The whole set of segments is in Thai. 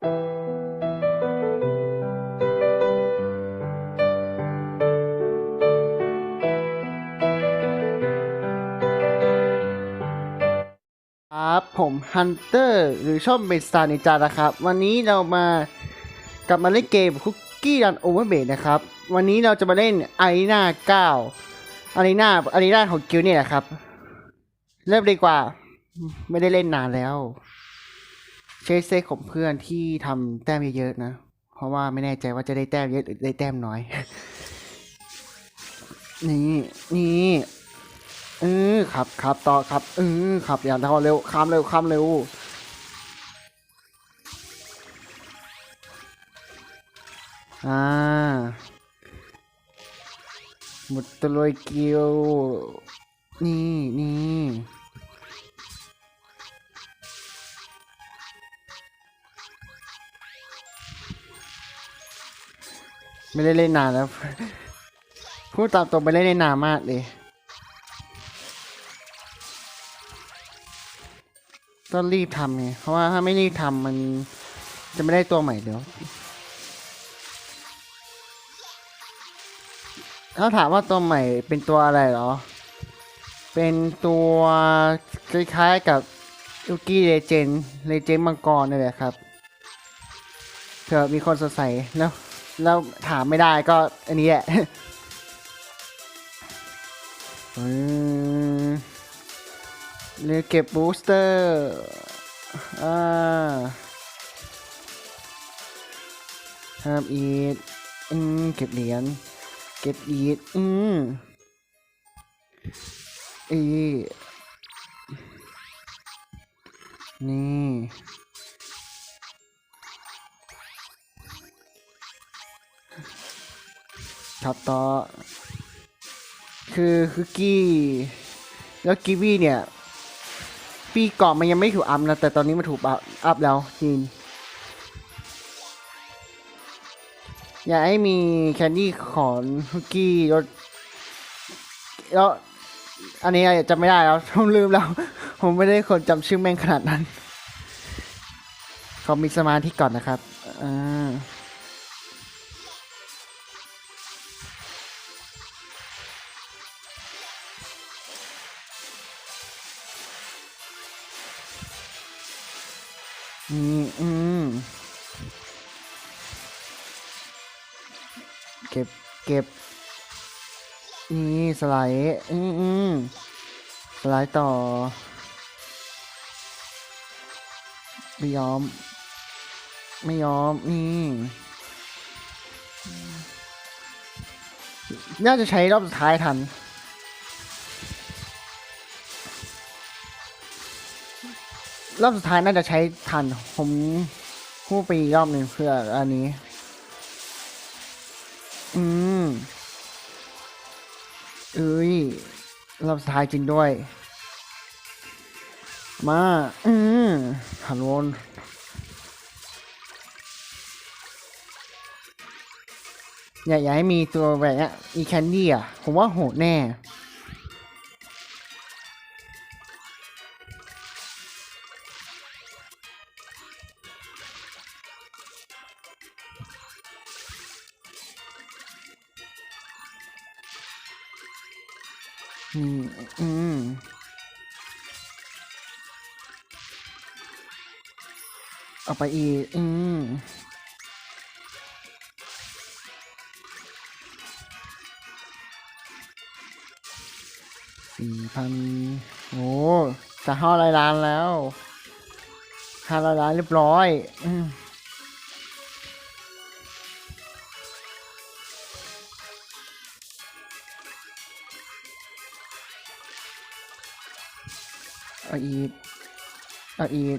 ครับผมฮันเตอร์หรือช่องเบสตาร์นิจานะครับ วันนี้เรามากลับมาเล่นเกมคุกกี้รันโอเวอร์เบดนะครับ วันนี้เราจะมาเล่นอารีนา9อารีนาอารีนาของกิลเนี่ยแหละครับ เริ่มดีกว่า ไม่ได้เล่นนานแล้ว เช็คเซคของเพื่อนที่ทำแต้มเยอะๆนะ เพราะว่าไม่แน่ใจว่าจะได้แต้มเยอะหรือได้แต้มน้อย นี่นี่เออขับขับต่อครับเออขับอย่างเท่าเร็วข้ามเร็วข้ามเร็วอ่าหมดตัวลอยเกียว นี่นี่ ไม่ได้เล่นนานแล้ว พูดตามตรงไม่ได้เล่นนานมากเลย ต้องรีบทำไง เพราะว่าถ้าไม่รีบทำมันจะไม่ได้ตัวใหม่เดี๋ยว ถ้าถามว่าตัวใหม่เป็นตัวอะไรหรอ เป็นตัวคล้ายๆกับยูกี้เลเจนเลเจนมังกรนี่แหละครับเผื่อมีคนสงสัยแล้ว แล้วถามไม่ได้ก็อันนี้แหละอืมเลยเก็บบูสเตอร์อ่าครับอีทอืมเก็บเหรียญเก็บอีทอืมอีนี่ ครับต่อ คือคือกี้ แล้วกีวีเนี่ย ปีก่อนมันยังไม่ถูกอัพนะ แต่ตอนนี้มันถูกอัพแล้วจีนอยากให้มีแคนดี้ของคุกกี้รสแล้วอันนี้จำไม่ได้แล้วผมลืมแล้ว ผมไม่ได้คนจำชื่อแม่งขนาดนั้น ขอมีสมาธิก่อนนะครับอ่า อืมอืมเก็บเก็บ นี่สไลด์อืมอืมสไลด์ต่อไม่ยอม ไม่ยอม นี่ น่าจะใช้รอบสุดท้ายทัน รอบสุดท้ายน่าจะใช้ทัน ผมพูดไปอีกรอบหนึ่งเพื่ออันนี้ อืมเอ้ยรอบสุดท้ายจริงด้วย มา อืมหันวนอย่าอย่าให้มีตัวแบบนี้ยมีแคนดี้อะ ผมว่าโหดแน่ เอาไปอีก อืมสี่พันโอ้จะห้าร้อยล้านแล้วห้าร้อยล้านเรียบร้อยอืมเอาอีกเอาอีก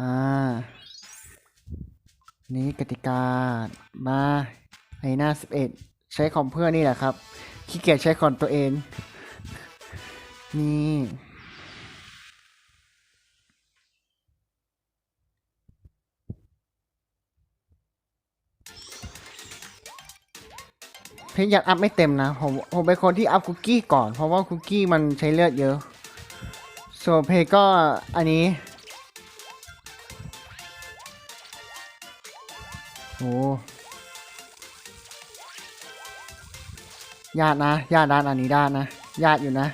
อ่า นี้กติกา มาไอหน้า 11 ใช้คอมเพื่อนนี่แหละครับ ขี้เกียจใช้คอมตัวเอง นี่เพชรอยากอัพไม่เต็มนะ ผมผมเป็นคนที่อัพคุกกี้ก่อน เพราะว่าคุกกี้มันใช้เลือดเยอะ ส่วนเพชรก็อันนี้ ญาตินะญาติด้านอันนี้ด้านนะญาติอยู่นะ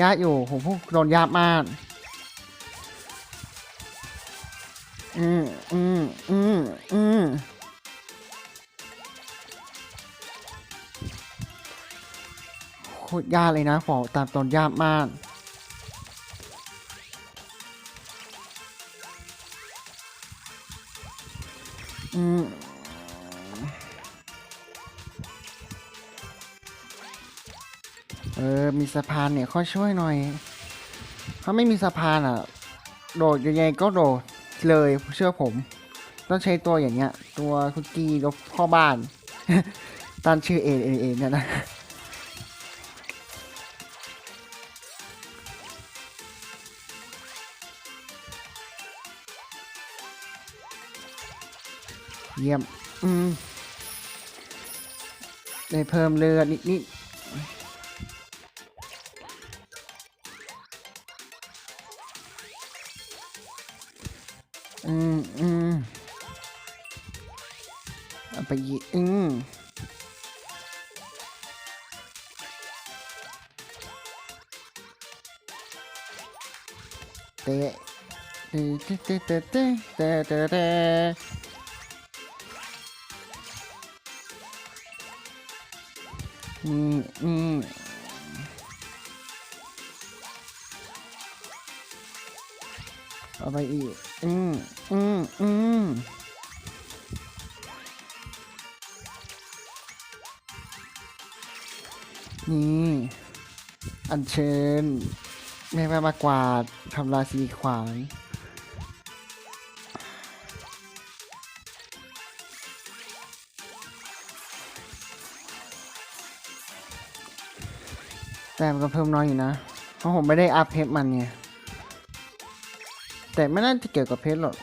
ญาติอยู่ผมพูดโดนญาติมากอืมอืมอืมอืมโคตรยากเลยนะฝอตามตนยากมากอืม ออมีสะพานเนี่ยค่อยช่วยหน่อย ถ้าไม่มีสะพานอะ โดดยังไงก็โดดเลยเชื่อผม ต้องใช้ตัวอย่างเงี้ย ตัวคุกกี้ล้วพ่อบ้านตั้งชื่อเอเอเอเนี่ยนะเยี่ยม อืม ได้เพิ่มเลือดนิดนิด 不易。嗯。对，对对对对对对对。嗯嗯。二百，嗯嗯嗯。嗯嗯 นี่อาไปอีกอืมอืมอืมนี่อัญเชิญ แม่แม่มากวาดทำลายสีขวางแต่มันก็เพิ่มน้อยอยู่นะ เพราะผมไม่ได้อัพเพชรมันไง แต่ไม่น่าจะเกี่ยวกับเพชรหรอก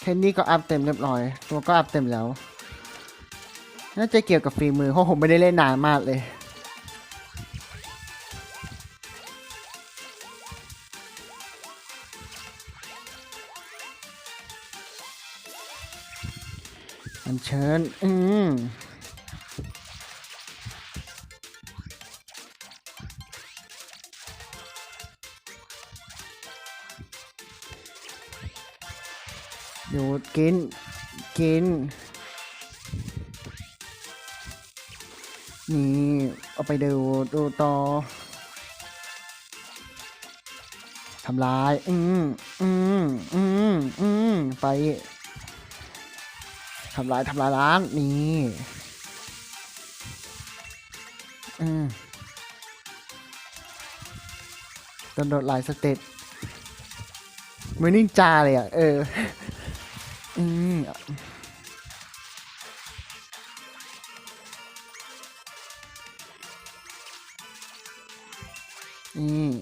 เพชรนี่ก็อัพเต็มเรียบร้อย ตัวก็อัพเต็มแล้ว น่าจะเกี่ยวกับฝีมือ เพราะผมไม่ได้เล่นนานมากเลย อันเชิญ อืมหยุดกิน กิน นี่ เอาไปดูดูต่อทำลาย อืมอืมอืมอืมไป ทำลายทำลายล้างนี่อืมโดนโดดหลายสเต็ปเหมือนนินจาเลยอะ เออ อืมอืม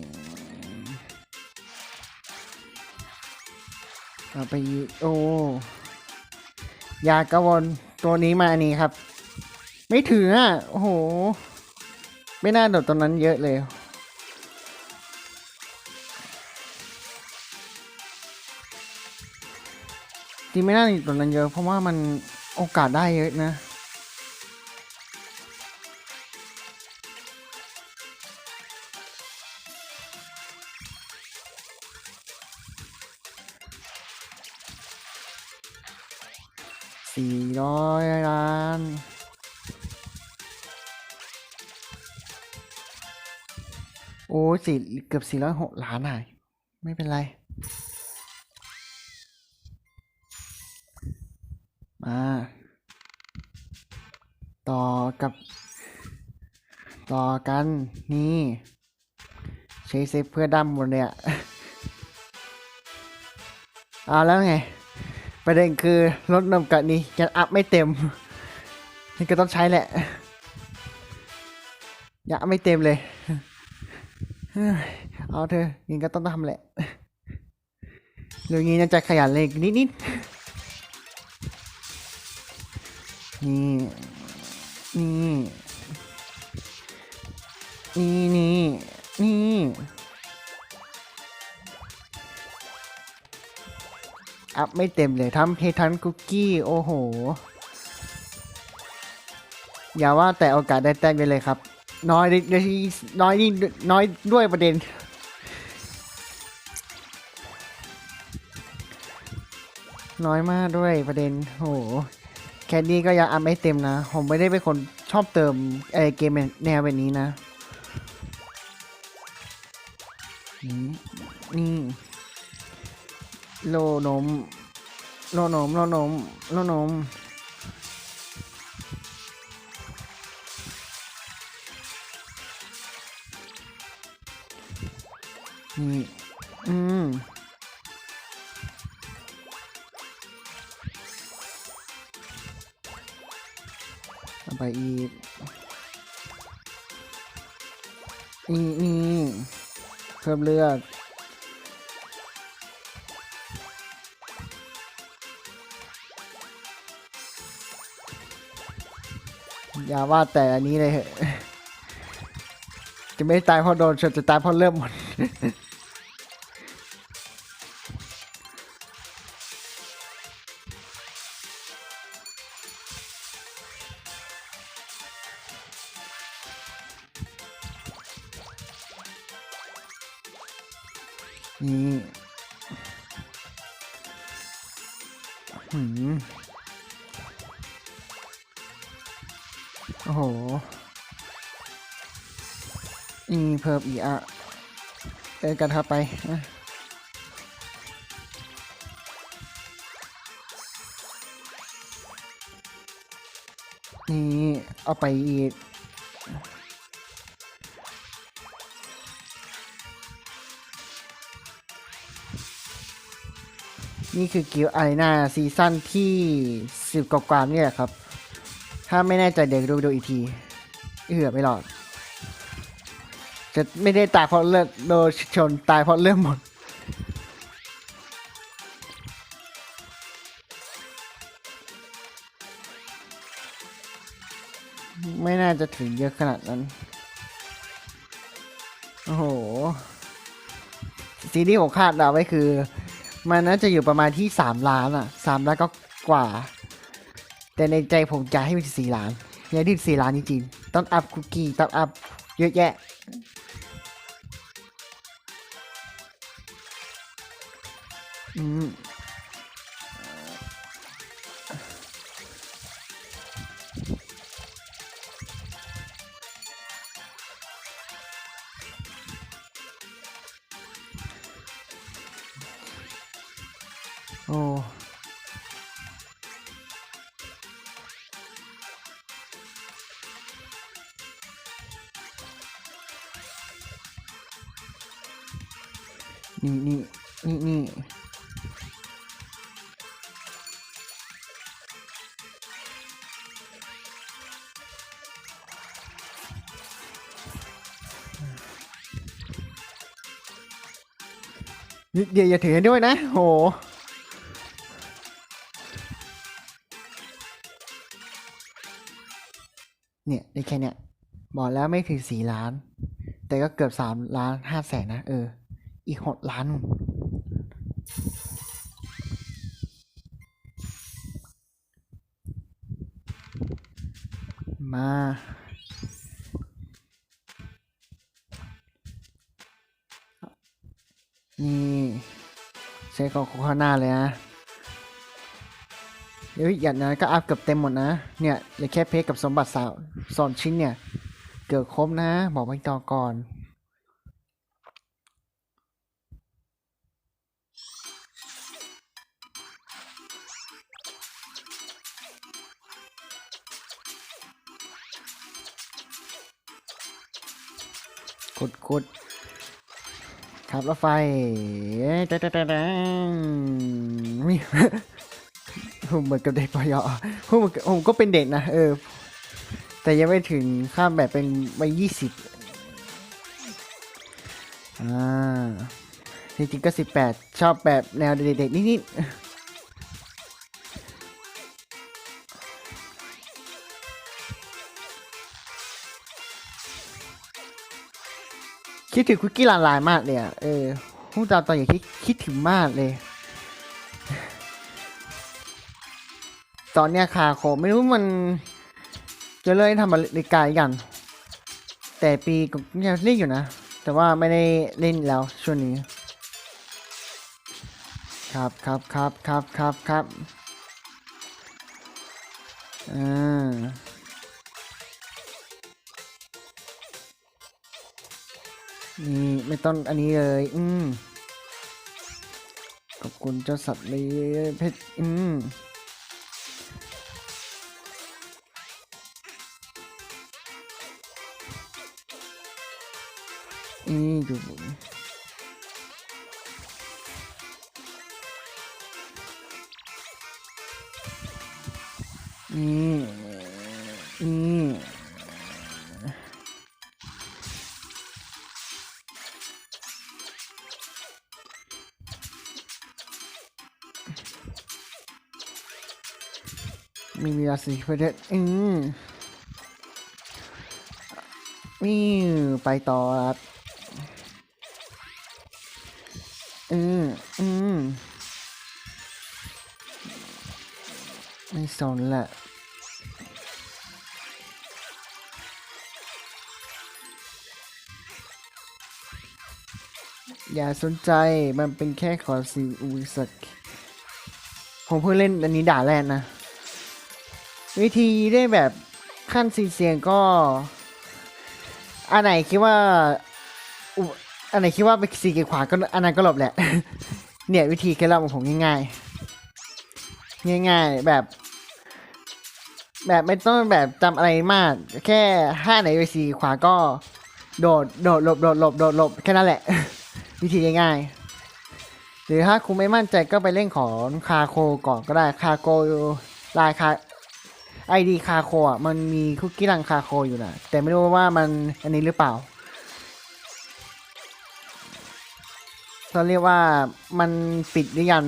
เอาไปโอ้ ยากระวนตัวนี้มาอันนี้ครับ ไม่ถึงอะ โอ้โห ไม่น่าโดดตรงนั้นเยอะเลยจริงไม่น่าโดดตรงนั้นเยอะ เพราะว่ามันโอกาสได้เยอะนะ อ้สี่เกือบสี่ร้อยหกล้านอะ ไม่เป็นไร มา ต่อกับ ต่อกัน นี่ ใช้เซฟเพื่อดั้มบนเนี่ยเอาแล้วไง ประเด็นคือรถนมกัดนี้ยังอัพไม่เต็ม นี่ก็ต้องใช้แหละยังไม่เต็มเลย เอาเธอะยิงก็ต้องทำแหละเรื่องนี้น่าจะขยันเลยนิดนิดนี่นี่นี่นี่นี่อัพไม่เต็มเลยทำเพทันคุกกี้ โอ้โห อย่าว่าแต่โอกาสได้แต้มไปเลยครับ น้อยดิน้อยนี่น้อยด้วยประเด็น น้อยมากด้วยประเด็นโอ้โหแค่นี้ก็ยังอัพไม่เต็มนะ ผมไม่ได้เป็นคนชอบเติมไอเกมแนวแบบนี้นะ นี่นี่โลนม โลนม โลนม โลนม นี่อืมเอาไปอีกนี่นี่เพิ่มเลือดอย่าว่าแต่อันนี้เลยเหอะจะไม่ตายเพราะโดนชนจะตายเพราะเริ่มหมด นี่หืมโอ้โหนี่เพิ่มอีกอะเดินกันเข้าไปนะนี่เอาไปอีก นี่คือกิลไอนาซีซั่นที่สิบกว่าๆนี่แหละครับ ถ้าไม่แน่ใจเดี๋ยวดูดูอีกทีเอือไม่หลอด จะไม่ได้ตายเพราะเลือดโดนชนตายเพราะเลือดหมดไม่น่าจะถึงเยอะขนาดนั้น โอ้โหซีรีส์ของคาดเดาไว้คือ มันน่าจะอยู่ประมาณที่สามล้านอะสามล้านก็กว่า แต่ในใจผมจะให้เป็นสี่ล้านอยาดิ้นสี่ล้านจริงๆต้องอัพคุกกี้ต้องอัพเยอะแยะอืม เดี๋ยอย่าถือด้วยนะ โห เนี่ยได้แค่เนี้ยบอกแล้วไม่ถึงสี่ล้าน แต่ก็เกือบสามล้านห้าแสนนะ เออ อีกหกล้าน มา ช้ของข้างหน้าเลยนะเดี๋ยวอย่างนั้นก็อัพเกือบเต็มหมดนะ เนี่ยเหลือแค่เพชรกับสมบัติสาวสองชิ้นเนี่ย เกือบครบนะ บอกไว้ต่อก่อน กดกด ครับรถไฟแต๊ดแต๊ะแต๊ะแต๊ะมีผมเหมือนกับเด็กปยอผมผมก็เป็นเด็กนะเออ แต่ยังไม่ถึงข้ามแบบเป็นไปยี่สิบอ่าจริงๆก็สิบแปดชอบแบบแนวเด็กๆนิดๆ คิดถึงคุกกี้ลานลายมากเลยอะเออพูดตามตอนอย่างคิดคิดถึงมากเลย ตอนเนี้ยคาโคไม่รู้มัน จะเลิกทำบริการกัน แต่ปีก็ยังเล่นอยู่นะ แต่ว่าไม่ได้เล่นแล้วช่วงนี้ ครับครับครับครับครับครับอ่า นี่ไม่ต้องอันนี้เลย อืมขอบคุณเจ้าสัตว์เลยเพชรอืมนี่ดูนี่นี่ มีเวลาสี่ประเด็นอืมนี่ไปต่อครับอืมอืมไม่สนแหละอย่าสนใจ มันเป็นแค่ขอสิอุสักผมเพิ่งเล่นอันนี้ด่าแรกนะ วิธีได้แบบขั้นสีเสียงก็ อันไหนคิดว่าอันไหนคิดว่าเป็นสีเกียขวาก็อันนั้นก็หลบแหละ เนี่ยวิธีเคล็ดลับของผมง่ายๆ ง่าย ๆ แบบ แบบไม่ต้องแบบจำอะไรมาก แค่ห้าไหนไปสีขวาก็ โดดโดดหลบโดดหลบโดดหลบแค่นั้นแหละ วิธีง่ายๆหรือถ้าคุณไม่มั่นใจก็ไปเล่นของคาโคก่อนก็ได้คาโคลายคา ไอดีคาโคอะมันมีคุกกี้รังคาโคอยู่นะแต่ไม่รู้ว่ามันอันนี้หรือเปล่าเขาเรียกว่ามันปิดหรือยัง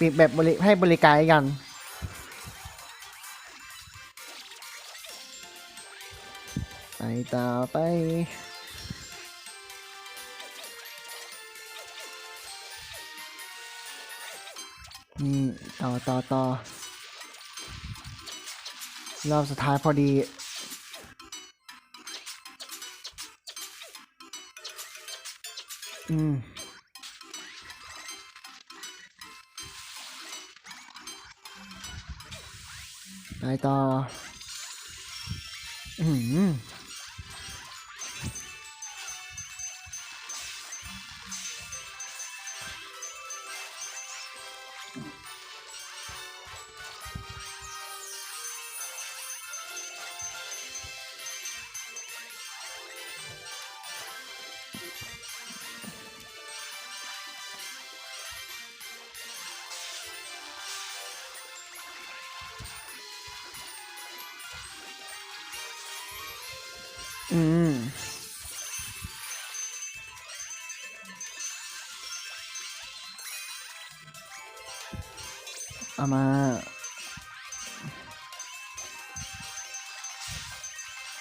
ปิดแบบบริให้บริการหรือยังไปต่อไปนี่ต่อต่อต่อ รอบสุดท้ายพอดี อืม ไปต่อ อืม อืมเอามา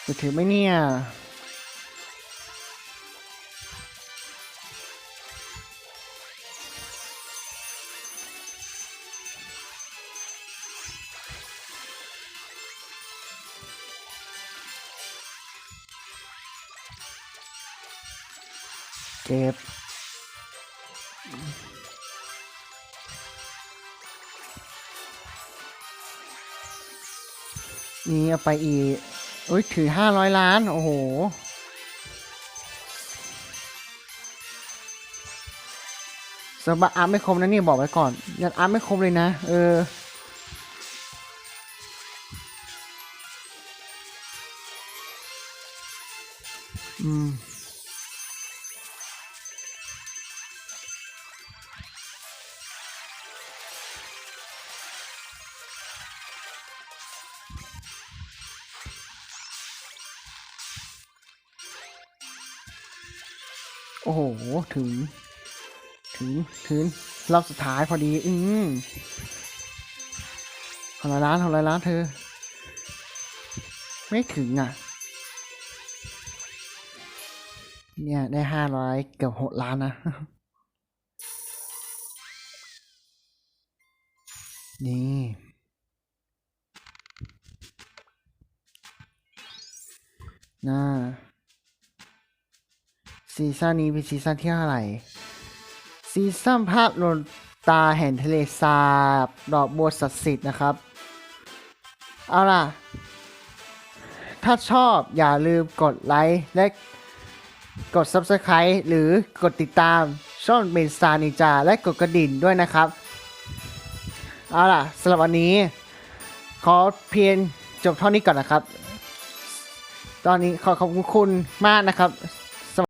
จะถือไหมเนี่ย เก็บนี่เอาไปอีกโอ้ยถือห้าร้อยล้าน โอ้โห สบับอาร์มไม่คมนะนี่บอกไว้ก่อน ยันอาร์มไม่คมเลยนะ เออ อืม โอ้โห ถึง ถึง ถึง รอบสุดท้ายพอดี อืมทำไรล้านทำไรล้านเธอ ไม่ถึงอะ เนี่ย ได้ห้าร้อยเกือบหกล้านนะ นี่น่า ซีซั่นนี้เป็นซีซั่นที่เท่าไหร่ ซีซั่นภาพลนตาแห่งทะเลสาบ ดอกบัวศักดิ์สิทธิ์นะครับ เอาล่ะ ถ้าชอบอย่าลืมกดไลค์และกด Subscribe หรือกดติดตามช่องเบนซานิจาและกดกระดิ่งด้วยนะครับ เอาล่ะสำหรับวันนี้ ขอเพียงจบเท่านี้ก่อนนะครับ ตอนนี้ขอขอบคุณมากนะครับ